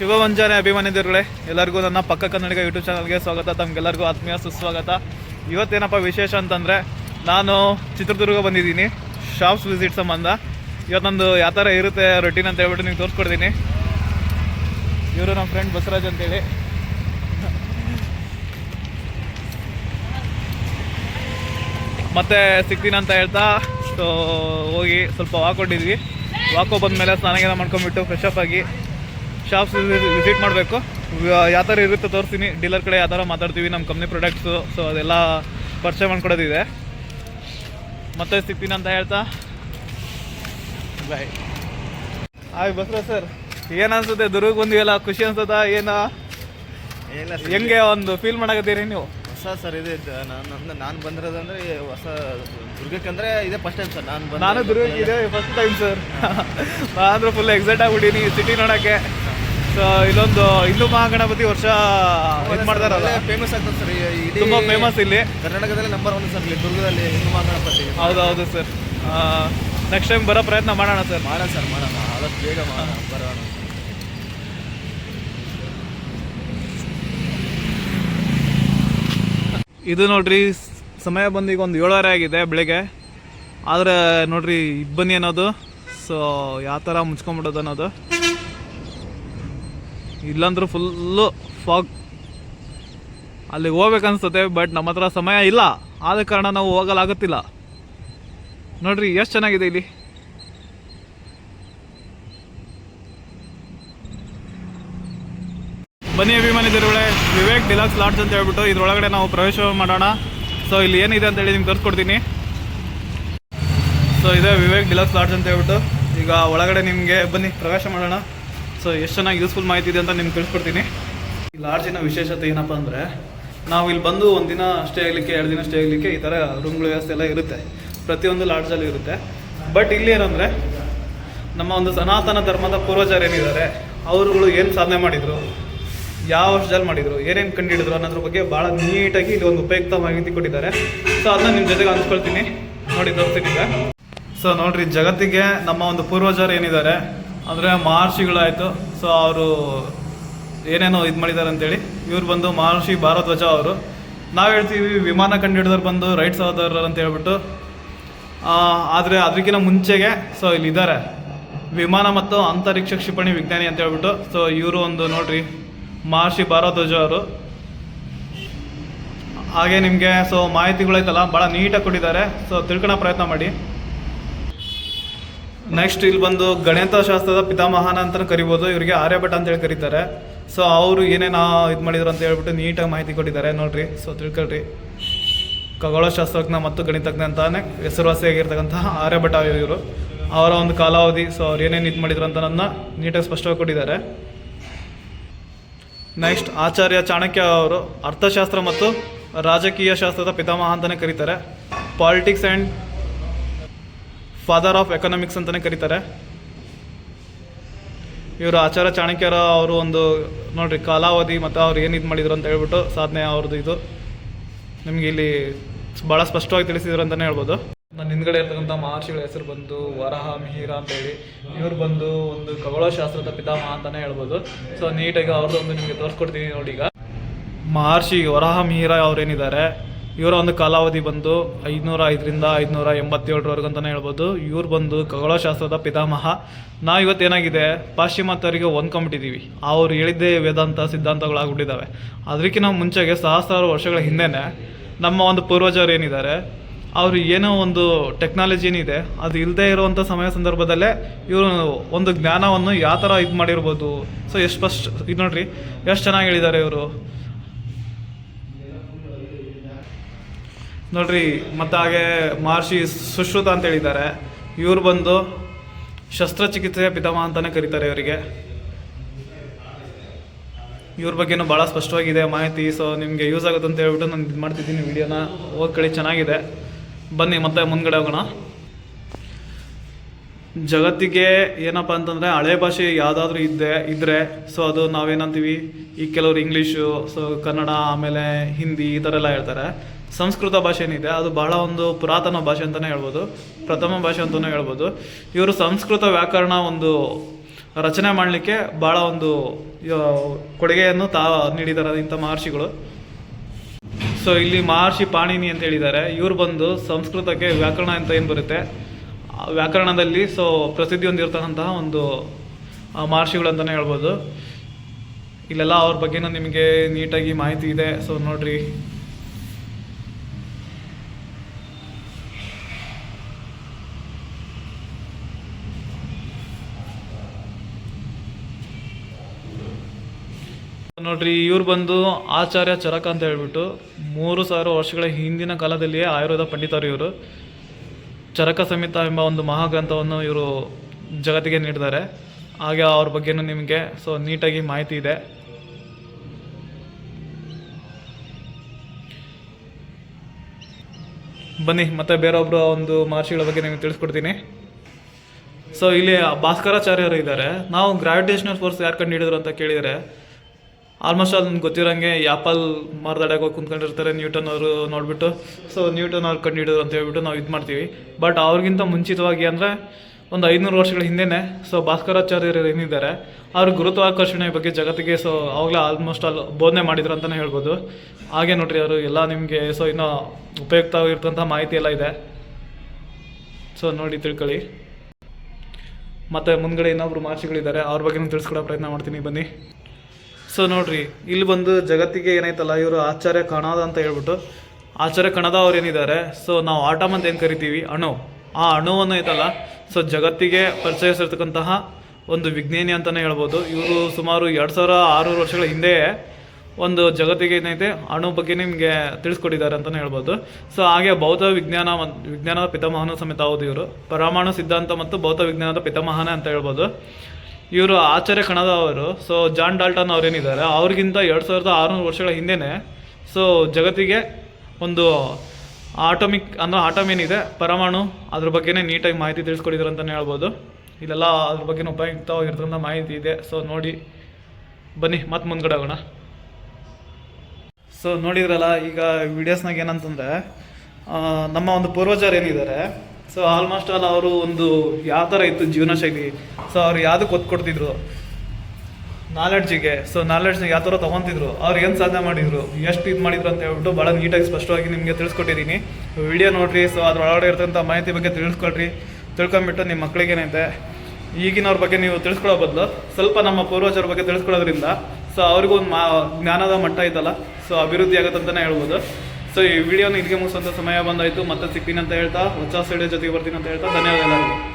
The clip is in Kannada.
ಶುಭ ಮುಂಜಾನೆ ಅಭಿಮಾನಿದಿರುಗಳೇ ಎಲ್ಲರಿಗೂ ನನ್ನ ಪಕ್ಕ ಕನ್ನಡಿಗ ಯೂಟ್ಯೂಬ್ ಚಾನಲ್ಗೆ ಸ್ವಾಗತ, ತಮಗೆಲ್ಲರಿಗೂ ಆತ್ಮೀಯ ಸುಸ್ವಾಗತ. ಇವತ್ತೇನಪ್ಪ ವಿಶೇಷ ಅಂತಂದರೆ, ನಾನು ಚಿತ್ರದುರ್ಗ ಬಂದಿದ್ದೀನಿ ಶಾಪ್ಸ್ ವಿಸಿಟ್ ಸಂಬಂಧ. ಇವತ್ತೊಂದು ಯಾವ ಥರ ಇರುತ್ತೆ ರೊಟೀನ್ ಅಂತ ಹೇಳ್ಬಿಟ್ಟು ನಿಮ್ಗೆ ತೋರಿಸ್ಕೊಡ್ತೀನಿ. ಇವರು ನಮ್ಮ ಫ್ರೆಂಡ್ ಬಸವರಾಜ್ ಅಂತೇಳಿ. ಮತ್ತೆ ಸಿಗ್ತೀನಿ ಅಂತ ಹೇಳ್ತಾ ಸೊ ಹೋಗಿ ಸ್ವಲ್ಪ ವಾಕ್ ಹೊಟ್ಟಿದ್ವಿ ವಾಕ್ ಬಂದಮೇಲೆ ಸ್ನಾನಗೆಲ್ಲ ಮಾಡ್ಕೊಂಡ್ಬಿಟ್ಟು ಫ್ರೆಶ್ ಅಪ್ ಆಗಿ ಶಾಪ್ಸ್ ವಿಸಿಟ್ ಮಾಡಬೇಕು. ಯಾವ ಥರ ಇರುತ್ತೆ ತೋರಿಸ್ತೀನಿ. ಡೀಲರ್ ಕಡೆ ಯಾವ ಥರ ಮಾತಾಡ್ತೀವಿ ನಮ್ಮ ಕಂಪ್ನಿ ಪ್ರಾಡಕ್ಟ್ಸು ಸೊ ಅದೆಲ್ಲ ಪರಿಚಯ ಮಾಡ್ಕೊಡೋದಿದೆ. ಮತ್ತೆ ಸಿಗ್ತೀನಿ ಅಂತ ಹೇಳ್ತಾ. ಬಾಯ್ ಹಾಯ್ ಬಸ್ರ ಸರ್. ಏನು ಅನ್ಸುತ್ತೆ? ದುರ್ಗ ಬಂದಿವೆಲ್ಲ ಖುಷಿ ಅನ್ಸುತ್ತಾ ಏನು? ಇಲ್ಲ ಸರ್, ಹೆಂಗೆ ಒಂದು ಫೀಲ್ ಮಾಡಕತ್ತೀರಿ ನೀವು? ಹೊಸ ಸರ್ ಇದೆ. ನಾನು ನಾನು ಬಂದಿರೋದಂದ್ರೆ ಹೊಸ ದುರ್ಗಕ್ಕಂದ್ರೆ ಇದೇ ಫಸ್ಟ್ ಟೈಮ್ ಸರ್ ನಾನು ನಾನು ದುರ್ಗಕ್ಕೆ ಇದೆ ಫಸ್ಟ್ ಟೈಮ್ ಸರ್. ನಾನು ಫುಲ್ ಎಕ್ಸೈಟ್ ಆಗ್ಬಿಟ್ಟಿನಿ ಸಿಟಿ ನೋಡೋಕ್ಕೆ. ಸೊ ಇಲ್ಲೊಂದು ಹಿಂದೂ ಮಹಾಗಣಪತಿ ವರ್ಷ ಇದು ಮಾಡ್ತಾರಲ್ಲ? ಫೇಮಸ್ ಆಗ್ತದೆ ಸರ್ ತುಂಬ ಫೇಮಸ್ ಇಲ್ಲಿ. ಕರ್ನಾಟಕದಲ್ಲಿ ನಂಬರ್ ಒನ್ ಸರ್ ಇಲ್ಲಿ ದುರ್ಗದಲ್ಲಿ ಹಿಂದೂ ಮಹಾಗಣಪತಿ. ಹೌದು ಹೌದು ಸರ್ ನೆಕ್ಸ್ಟ್ ಟೈಮ್ ಬರೋ ಪ್ರಯತ್ನ ಮಾಡೋಣ ಸರ್. ಮಾಡೋಣ ಸರ್ ಮಾಡೋಣ. ಆದಷ್ಟು ಬೇಗ ಮಾಡೋಣ ಬರೋಣ. ಇದು ನೋಡ್ರಿ ಸಮಯ ಬಂದು ಈಗ ಒಂದು ಏಳುವರೆ ಆಗಿದೆ ಬೆಳಿಗ್ಗೆ. ಆದರೆ ನೋಡ್ರಿ ಇಬ್ಬನಿ ಅನ್ನೋದು. ಸೊ ಯಾವ ಥರ ಮುಚ್ಕೊಂಬಿಡೋದು ಅನ್ನೋದು. ಇಲ್ಲಂದ್ರೂ ಫುಲ್ಲು ಫಾಗ್. ಅಲ್ಲಿಗೆ ಹೋಗ್ಬೇಕನ್ಸುತ್ತೆ ಬಟ್ ನಮ್ಮ ಹತ್ರ ಸಮಯ ಇಲ್ಲ. ಆದ ಕಾರಣ ನಾವು ಹೋಗಲಾಗುತ್ತಿಲ್ಲ. ನೋಡ್ರಿ, ಎಷ್ಟು ಚೆನ್ನಾಗಿದೆ ಇಲ್ಲಿ. ಬನ್ನಿ ಅಭಿಮಾನಿದಿರುಗಳೇ ವಿವೇಕ್ ಡಿಲಾಕ್ಸ್ ಲಾಡ್ಜ್ ಅಂತ ಹೇಳ್ಬಿಟ್ಟು ಇದ್ರೊಳಗಡೆ ನಾವು ಪ್ರವೇಶ ಮಾಡೋಣ. ಸೊ ಇಲ್ಲಿ ಏನಿದೆ ಅಂತ ಹೇಳಿ ನಿಮ್ಗೆ ತೋರಿಸ್ಕೊಡ್ತೀನಿ. ಸೊ ಇದೆ ವಿವೇಕ್ ಡಿಲಾಕ್ಸ್ ಲಾಡ್ಜ್ ಅಂತ ಹೇಳ್ಬಿಟ್ಟು. ಈಗ ಒಳಗಡೆ ನಿಮಗೆ ಬನ್ನಿ, ಪ್ರವೇಶ ಮಾಡೋಣ. ಸೊ ಎಷ್ಟು ಚೆನ್ನಾಗಿ ಯೂಸ್ಫುಲ್ ಮಾಹಿತಿ ಇದೆ ಅಂತ ನಿಮ್ಗೆ ತಿಳಿಸ್ಕೊಡ್ತೀನಿ. ಈ ಲಾಡ್ಜಿನ ವಿಶೇಷತೆ ಏನಪ್ಪ ಅಂದರೆ, ನಾವು ಇಲ್ಲಿ ಬಂದು ಒಂದಿನ ಸ್ಟೇ ಆಗಲಿಕ್ಕೆ, ಎರಡು ದಿನ ಸ್ಟೇ ಆಗಲಿಕ್ಕೆ ಈ ಥರ ರೂಮ್ಗಳ ವ್ಯವಸ್ಥೆ ಎಲ್ಲ ಇರುತ್ತೆ. ಪ್ರತಿಯೊಂದು ಲಾಡ್ಜಲ್ಲಿ ಇರುತ್ತೆ. ಬಟ್ ಇಲ್ಲಿ ಏನಂದರೆ, ನಮ್ಮ ಒಂದು ಸನಾತನ ಧರ್ಮದ ಪೂರ್ವಜರು ಏನಿದ್ದಾರೆ ಅವರುಗಳು ಏನು ಸಾಧನೆ ಮಾಡಿದರು, ಯಾವ ವರ್ಷದಲ್ಲಿ ಮಾಡಿದರು, ಏನೇನು ಕಂಡುಹಿಡಿದ್ರು ಅನ್ನೋದ್ರ ಬಗ್ಗೆ ಭಾಳ ನೀಟಾಗಿ ಇಲ್ಲಿ ಒಂದು ಉಪಯುಕ್ತ ಮಾಹಿತಿ ಕೊಟ್ಟಿದ್ದಾರೆ. ಸೊ ಅದನ್ನ ನಿಮ್ಮ ಜೊತೆಗೆ ಹಂಚ್ಕೊಳ್ತೀನಿ. ನೋಡಿ, ತೋರಿಸ್ತೀನಿ ಈಗ. ಸೊ ನೋಡ್ರಿ, ಜಗತ್ತಿಗೆ ನಮ್ಮ ಒಂದು ಪೂರ್ವಜರು ಏನಿದ್ದಾರೆ ಅಂದರೆ ಮಹರ್ಷಿಗಳಾಯಿತು. ಸೊ ಅವರು ಏನೇನೋ ಇದು ಮಾಡಿದ್ದಾರೆ ಅಂತೇಳಿ, ಇವ್ರು ಬಂದು ಮಹರ್ಷಿ ಭಾರದ್ವಜ ಅವರು. ನಾವು ಹೇಳ್ತೀವಿ ವಿಮಾನ ಕಂಡುಹಿಡಿದವ್ರು ಬಂದು ರೈಟ್ ಸಹೋದರರು ಅಂತ ಹೇಳ್ಬಿಟ್ಟು. ಆದರೆ ಅದಕ್ಕಿಂತ ಮುಂಚೆಗೆ ಸೊ ಇಲ್ಲಿದ್ದಾರೆ ವಿಮಾನ ಮತ್ತು ಅಂತರಿಕ್ಷ ಕ್ಷಿಪಣಿ ವಿಜ್ಞಾನಿ ಅಂತ ಹೇಳ್ಬಿಟ್ಟು ಸೊ ಇವರು ಒಂದು ನೋಡ್ರಿ, ಮಹರ್ಷಿ ಭಾರದ್ವಜ ಅವರು. ಹಾಗೆ ನಿಮಗೆ ಸೊ ಮಾಹಿತಿಗಳೈತಲ್ಲ ಭಾಳ ನೀಟಾಗಿ ಕೊಟ್ಟಿದ್ದಾರೆ. ಸೊ ತಿಳ್ಕೊಳೋ ಪ್ರಯತ್ನ ಮಾಡಿ. ನೆಕ್ಸ್ಟ್ ಇಲ್ಲಿ ಬಂದು ಗಣಿತಶಾಸ್ತ್ರದ ಪಿತಾಮಹನ ಅಂತ ಕರಿಬೋದು. ಇವರಿಗೆ ಆರ್ಯಭಟ ಅಂತ ಹೇಳಿ ಕರೀತಾರೆ. ಸೊ ಅವರು ಏನೇನು ಇದು ಮಾಡಿದ್ರು ಅಂತ ಹೇಳ್ಬಿಟ್ಟು ನೀಟಾಗಿ ಮಾಹಿತಿ ಕೊಟ್ಟಿದ್ದಾರೆ. ನೋಡ್ರಿ. ಸೊ ತಿಳ್ಕೊಳ್ರಿ. ಖಗೋಳಶಾಸ್ತ್ರಜ್ಞ ಮತ್ತು ಗಣಿತಜ್ಞ ಅಂತಾನೆ ಹೆಸರುವಾಸಿಯಾಗಿರ್ತಕ್ಕಂತಹ ಆರ್ಯಭಟ ಇವರು. ಅವರ ಒಂದು ಕಾಲಾವಧಿ ಸೊ ಅವ್ರು ಏನೇನು ಇದು ಮಾಡಿದ್ರು ಅಂತ ನನ್ನ ನೀಟಾಗಿ ಸ್ಪಷ್ಟವಾಗಿ ಕೊಟ್ಟಿದ್ದಾರೆ. ನೆಕ್ಸ್ಟ್ ಆಚಾರ್ಯ ಚಾಣಕ್ಯ ಅವರು ಅರ್ಥಶಾಸ್ತ್ರ ಮತ್ತು ರಾಜಕೀಯ ಶಾಸ್ತ್ರದ ಪಿತಾಮಹ ಅಂತಲೇ ಕರೀತಾರೆ. Politics and father of economics ಅಂತಲೇ ಕರೀತಾರೆ. ಇವರು ಆಚಾರ್ಯ ಚಾಣಕ್ಯರ ಅವರು ಒಂದು ನೋಡಿರಿ ಕಾಲಾವಧಿ ಮತ್ತು ಅವ್ರು ಏನು ಇದು ಮಾಡಿದ್ರು ಅಂತ ಹೇಳ್ಬಿಟ್ಟು ಸಾಧನೆ ಅವ್ರದ್ದು ಇದು. ನಿಮಗೆ ಇಲ್ಲಿ ಭಾಳ ಸ್ಪಷ್ಟವಾಗಿ ತಿಳಿಸಿದ್ರು ಅಂತಲೇ ಹೇಳ್ಬೋದು. ನನ್ನ ಹಿಂದ್ಗಡೆ ಇರ್ತಕ್ಕಂಥ ಮಹರ್ಷಿಗಳ ಹೆಸರು ಬಂದು ವರಹ ಮಿಹಿರ ಅಂತ ಹೇಳಿ. ಇವ್ರು ಬಂದು ಒಂದು ಖಗೋಳಶಾಸ್ತ್ರದ ಪಿತಾಮಹ ಅಂತಲೇ ಹೇಳ್ಬೋದು. ಸೊ ನೀಟಾಗಿ ಅವ್ರದ್ದು ಒಂದು ನಿಮಗೆ ತೋರಿಸ್ಕೊಡ್ತೀನಿ ನೋಡಿ ಈಗ. ಮಹರ್ಷಿ ವರಹ ಮಿಹಿರ ಅವ್ರೇನಿದ್ದಾರೆ ಇವರ ಒಂದು ಕಾಲಾವಧಿ ಬಂದು ಐದುನೂರ ಐದರಿಂದ ಐದುನೂರ ಎಂಬತ್ತೇಳರವರೆಗೂ ಅಂತಲೇ ಹೇಳ್ಬೋದು. ಇವ್ರು ಬಂದು ಖಗೋಳಶಾಸ್ತ್ರದ ಪಿತಾಮಹ. ನಾವು ಇವತ್ತು ಏನಾಗಿದೆ ಪಾಶ್ಚಿಮಾತ್ಯರಿಗೆ ಹೊಂದ್ಕೊಂಬಿಟ್ಟಿದ್ದೀವಿ ಅವ್ರು ಹೇಳಿದ್ದೇ ವೇದಾಂತ ಸಿದ್ಧಾಂತಗಳಾಗ್ಬಿಟ್ಟಿದ್ದಾವೆ. ಅದಕ್ಕಿಂತ ಮುಂಚೆಗೆ ಸಹಸ್ರಾರು ವರ್ಷಗಳ ಹಿಂದೆನೇ ನಮ್ಮ ಒಂದು ಪೂರ್ವಜರು ಏನಿದ್ದಾರೆ, ಅವರು ಏನೋ ಒಂದು ಟೆಕ್ನಾಲಜಿ ಏನಿದೆ, ಅದು ಇಲ್ಲದೆ ಇರುವಂಥ ಸಮಯ ಸಂದರ್ಭದಲ್ಲೇ ಇವರು ಒಂದು ಜ್ಞಾನವನ್ನು ಯಾವ ಥರ ಇದು ಮಾಡಿರ್ಬೋದು. ಸೊ ಎಷ್ಟು ಫಸ್ಟ್ ಇದು ನೋಡ್ರಿ, ಎಷ್ಟು ಚೆನ್ನಾಗಿ ಹೇಳಿದ್ದಾರೆ ಇವರು. ನೋಡ್ರಿ, ಮತ್ತು ಹಾಗೆ ಮಹರ್ಷಿ ಸುಶ್ರುತ ಅಂತ ಹೇಳಿದ್ದಾರೆ. ಇವ್ರು ಬಂದು ಶಸ್ತ್ರಚಿಕಿತ್ಸೆಯ ಪಿತಾಮಹ ಅಂತಲೇ ಕರೀತಾರೆ ಇವರಿಗೆ. ಇವ್ರ ಬಗ್ಗೆನೂ ಭಾಳ ಸ್ಪಷ್ಟವಾಗಿದೆ ಮಾಹಿತಿ ಸೊ ನಿಮಗೆ ಯೂಸ್ ಆಗುತ್ತೆ ಅಂತ ಹೇಳ್ಬಿಟ್ಟು ನಾನು ಇದು ಮಾಡ್ತಿದ್ದೀನಿ ವೀಡಿಯೋನ ಓದ್ಕೊಳ್ಳಿ, ಚೆನ್ನಾಗಿದೆ. ಬನ್ನಿ ಮತ್ತೆ ಮುಂದ್ಗಡೆ ಹೋಗೋಣ. ಜಗತ್ತಿಗೆ ಏನಪ್ಪ ಅಂತಂದರೆ ಹಳೆ ಭಾಷೆ ಯಾವುದಾದ್ರೂ ಇದ್ದೆ ಇದ್ದರೆ ಸೊ ಅದು ನಾವೇನಂತೀವಿ? ಈ ಕೆಲವರು ಇಂಗ್ಲೀಷು ಸೊ ಕನ್ನಡ, ಆಮೇಲೆ ಹಿಂದಿ ಈ ಥರ ಎಲ್ಲ ಹೇಳ್ತಾರೆ. ಸಂಸ್ಕೃತ ಭಾಷೆ ಏನಿದೆ, ಅದು ಬಹಳ ಒಂದು ಪುರಾತನ ಭಾಷೆ ಅಂತಲೇ ಹೇಳ್ಬೋದು, ಪ್ರಥಮ ಭಾಷೆ ಅಂತಲೇ ಹೇಳ್ಬೋದು. ಇವರು ಸಂಸ್ಕೃತ ವ್ಯಾಕರಣ ಒಂದು ರಚನೆ ಮಾಡಲಿಕ್ಕೆ ಭಾಳ ಒಂದು ಕೊಡುಗೆಯನ್ನು ತಾ ನೀಡಿದ್ದಾರೆ ಇಂಥ ಮಹರ್ಷಿಗಳು. ಸೊ ಇಲ್ಲಿ ಮಹರ್ಷಿ ಪಾಣಿನಿ ಅಂತ ಹೇಳಿದ್ದಾರೆ, ಇವರು ಬಂದು ಸಂಸ್ಕೃತಕ್ಕೆ ವ್ಯಾಕರಣ ಅಂತ ಏನು ಬರುತ್ತೆ? ವ್ಯಾಕರಣದಲ್ಲಿ ಸೊ ಪ್ರಸಿದ್ಧಿ ಹೊಂದಿರ್ತಕ್ಕಂತಹ ಒಂದು ಮಹರ್ಷಿಗಳು ಅಂತಲೇ ಹೇಳ್ಬೋದು. ಇಲ್ಲೆಲ್ಲ ಅವ್ರ ಬಗ್ಗೆನೂ ನಿಮಗೆ ನೀಟಾಗಿ ಮಾಹಿತಿ ಇದೆ ಸೊ ನೋಡ್ರಿ. ನೋಡ್ರಿ, ಇವ್ರು ಬಂದು ಆಚಾರ್ಯ ಚರಕ ಅಂತ ಹೇಳ್ಬಿಟ್ಟು ಮೂರು ಸಾವಿರ ವರ್ಷಗಳ ಹಿಂದಿನ ಕಾಲದಲ್ಲಿಯೇ ಆಯುರ್ವೇದ ಪಂಡಿತರು ಇವರು. ಚರಕ ಸಂಹಿತ ಎಂಬ ಒಂದು ಮಹಾಗ್ರಂಥವನ್ನು ಇವರು ಜಗತ್ತಿಗೆ ನೀಡಿದ್ದಾರೆ. ಹಾಗೆ ಅವ್ರ ಬಗ್ಗೆನೂ ನಿಮಗೆ ಸೊ ನೀಟಾಗಿ ಮಾಹಿತಿ ಇದೆ. ಬನ್ನಿ, ಮತ್ತೆ ಬೇರೊಬ್ಬರ ಒಂದು ಮಹರ್ಷಿಗಳ ಬಗ್ಗೆ ನಿಮಗೆ ತಿಳಿಸ್ಕೊಡ್ತೀನಿ. ಸೊ ಇಲ್ಲಿ ಭಾಸ್ಕರಾಚಾರ್ಯರು ಇದ್ದಾರೆ. ನಾವು ಗ್ರಾವಿಟೇಷನಲ್ ಫೋರ್ಸ್ ಯಾರು ಕಂಡು ಹಿಡಿದ್ರು ಅಂತ ಕೇಳಿದರೆ ಆಲ್ಮೋಸ್ಟ್ ಆಲ್ ಗೊತ್ತಿರೋಂಗೆ ಆ್ಯಪಲ್ ಮರದಡೆಗೆ ಹೋಗಿ ಕುಂತ್ಕೊಂಡಿರ್ತಾರೆ ನ್ಯೂಟನ್ ಅವರು ನೋಡಿಬಿಟ್ಟು. ಸೊ ನ್ಯೂಟನ್ ಅವ್ರು ಕಂಡು ಹಿಡಿದ್ರು ಅಂತ ಹೇಳ್ಬಿಟ್ಟು ನಾವು ಇದು ಮಾಡ್ತೀವಿ. ಬಟ್ ಅವ್ರಿಗಿಂತ ಮುಂಚಿತವಾಗಿ ಅಂದರೆ ಒಂದು ಐನೂರು ವರ್ಷಗಳ ಹಿಂದೆನೇ ಸೊ ಭಾಸ್ಕರಾಚಾರ್ಯರು ಏನಿದ್ದಾರೆ, ಅವರು ಗುರುತ್ವಾಕರ್ಷಣೆ ಬಗ್ಗೆ ಜಗತ್ತಿಗೆ ಸೊ ಅವಾಗಲೇ ಆಲ್ಮೋಸ್ಟ್ ಆಲ್ ಬೋಧನೆ ಮಾಡಿದ್ರು ಅಂತಲೇ ಹೇಳ್ಬೋದು. ಹಾಗೆ ನೋಡ್ರಿ ಅವರು, ಎಲ್ಲ ನಿಮಗೆ ಸೊ ಇನ್ನೂ ಉಪಯುಕ್ತವಾಗಿರ್ತಂಥ ಮಾಹಿತಿ ಎಲ್ಲ ಇದೆ. ಸೊ ನೋಡಿ ತಿಳ್ಕೊಳ್ಳಿ. ಮತ್ತು ಮುಂದ್ಗಡೆ ಇನ್ನೊಬ್ರು ಮಹರ್ಷಿಗಳಿದ್ದಾರೆ ಅವ್ರ ಬಗ್ಗೆ ತಿಳಿಸ್ಕೊಡೋ ಪ್ರಯತ್ನ ಮಾಡ್ತೀನಿ, ಬನ್ನಿ. ಸೊ ನೋಡ್ರಿ, ಇಲ್ಲಿ ಬಂದು ಜಗತ್ತಿಗೆ ಏನಾಯ್ತಲ್ಲ ಇವರು ಆಚಾರ್ಯ ಕಣದ ಅಂತ ಹೇಳ್ಬಿಟ್ಟು, ಆಚಾರ್ಯ ಕಣದ ಅವ್ರು ಏನಿದ್ದಾರೆ ಸೊ ನಾವು ಆಟಮ್ ಅಂತ ಏನು ಕರಿತೀವಿ? ಅಣು. ಆ ಅಣುವನ್ನು ಐತಲ್ಲ ಸೊ ಜಗತ್ತಿಗೆ ಪರಿಚಯಿಸಿರ್ತಕ್ಕಂತಹ ಒಂದು ವಿಜ್ಞಾನಿ ಅಂತಲೇ ಹೇಳ್ಬೋದು. ಇವರು ಸುಮಾರು ಎರಡು ಸಾವಿರ ಆರುನೂರು ವರ್ಷಗಳ ಹಿಂದೆ ಒಂದು ಜಗತ್ತಿಗೆ ಏನೈತೆ, ಅಣು ಬಗ್ಗೆ ನಿಮಗೆ ತಿಳಿಸ್ಕೊಟ್ಟಿದ್ದಾರೆ ಅಂತಲೇ ಹೇಳ್ಬೋದು. ಸೊ ಹಾಗೆ ಭೌತ ವಿಜ್ಞಾನ ವಿಜ್ಞಾನದ ಪಿತಾಮಹನ ಸಮೇತ ಹೌದು ಇವರು. ಪರಮಾಣು ಸಿದ್ಧಾಂತ ಮತ್ತು ಭೌತ ವಿಜ್ಞಾನದ ಪಿತಾಮಹನ ಅಂತ ಹೇಳ್ಬೋದು. ಇವರು ಆಚಾರ್ಯ ಕಣದ ಅವರು. ಸೊ ಜಾನ್ ಡಾಲ್ಟನ್ ಅವರೇನಿದ್ದಾರೆ. ಅವ್ರಿಗಿಂತ ಎರಡು ಸಾವಿರದ ಆರುನೂರು ವರ್ಷಗಳ ಹಿಂದೆಯೇ ಸೊ ಜಗತ್ತಿಗೆ ಒಂದು ಆಟೋಮಿಕ್ ಅಂದರೆ ಆಟಮ್ ಏನಿದೆ, ಪರಮಾಣು ಅದ್ರ ಬಗ್ಗೆನೇ ನೀಟಾಗಿ ಮಾಹಿತಿ ತಿಳಿಸ್ಕೊಡಿದ್ರು ಅಂತಲೇ ಹೇಳ್ಬೋದು. ಇಲ್ಲೆಲ್ಲ ಅದ್ರ ಬಗ್ಗೆ ಉಪಯುಕ್ತವಾಗಿರ್ತಕ್ಕಂಥ ಮಾಹಿತಿ ಇದೆ. ಸೊ ನೋಡಿ, ಬನ್ನಿ, ಮತ್ತೆ ಮುಂದ್ಗಡೆ ಹೋಗೋಣ. ಸೊ ನೋಡಿದ್ರಲ್ಲ, ಈಗ ವಿಡಿಯೋಸ್ನಾಗ ಏನಂತಂದರೆ ನಮ್ಮ ಒಂದು ಪೂರ್ವಜರು ಏನಿದ್ದಾರೆ ಸೊ ಆಲ್ಮೋಸ್ಟ್ ಆಲ್ ಅವರು ಒಂದು ಯಾವ ಥರ ಇತ್ತು ಜೀವನ ಶೈಲಿ. ಸೊ ಅವ್ರು ಯಾವುದಕ್ಕೆ ಒತ್ತು ಕೊಡ್ತಿದ್ರು? ನಾಲೆಡ್ಜಿಗೆ ಸೊ ನಾಲೆಡ್ಜ್ನ ಯಾವ ಥರ ತೊಗೊತಿದ್ರು? ಅವ್ರು ಏನು ಸಾಧನೆ ಮಾಡಿದ್ರು? ಎಷ್ಟು ಇದು ಮಾಡಿದ್ರು ಅಂತ ಹೇಳ್ಬಿಟ್ಟು ಭಾಳ ನೀಟಾಗಿ ಸ್ಪಷ್ಟವಾಗಿ ನಿಮಗೆ ತಿಳಿಸ್ಕೊಟ್ಟಿದ್ದೀನಿ. ವಿಡಿಯೋ ನೋಡಿರಿ ಸೊ ಅದ್ರೊಳಗಡೆ ಇರ್ತಂಥ ಮಾಹಿತಿ ಬಗ್ಗೆ ತಿಳಿಸ್ಕೊಳ್ರಿ. ತಿಳ್ಕೊಂಬಿಟ್ಟು ನಿಮ್ಮ ಮಕ್ಕಳಿಗೆ ಏನೈತೆ ಈಗಿನವ್ರ ಬಗ್ಗೆ ನೀವು ತಿಳಿಸ್ಕೊಳ್ಳೋ ಬದಲು ಸ್ವಲ್ಪ ನಮ್ಮ ಪೂರ್ವಜರ ಬಗ್ಗೆ ತಿಳಿಸ್ಕೊಳ್ಳೋದ್ರಿಂದ ಸೊ ಅವ್ರಿಗೂ ಒಂದು ಮಾ ಜ್ಞಾನದ ಮಟ್ಟ ಇದ್ದಲ್ಲ ಸೊ ಅಭಿವೃದ್ಧಿ ಆಗುತ್ತೆ ಅಂತಲೇ ಹೇಳ್ಬೋದು. ಸೊ ಈ ವಿಡಿಯೋನ ಇದಕ್ಕೆ ಮುಗಿಸುವಂಥ ಸಮಯ ಬಂದಾಯಿತು. ಮತ್ತೆ ಸಿಗ್ತೀನಿ ಅಂತ ಹೇಳ್ತಾ ಹೊಸ ಸೈಡ್ ಜೊತೆಗೆ ಬರ್ತೀನಿ ಅಂತ ಹೇಳ್ತಾ ಧನ್ಯವಾದ ಎಲ್ಲರಿಗೂ.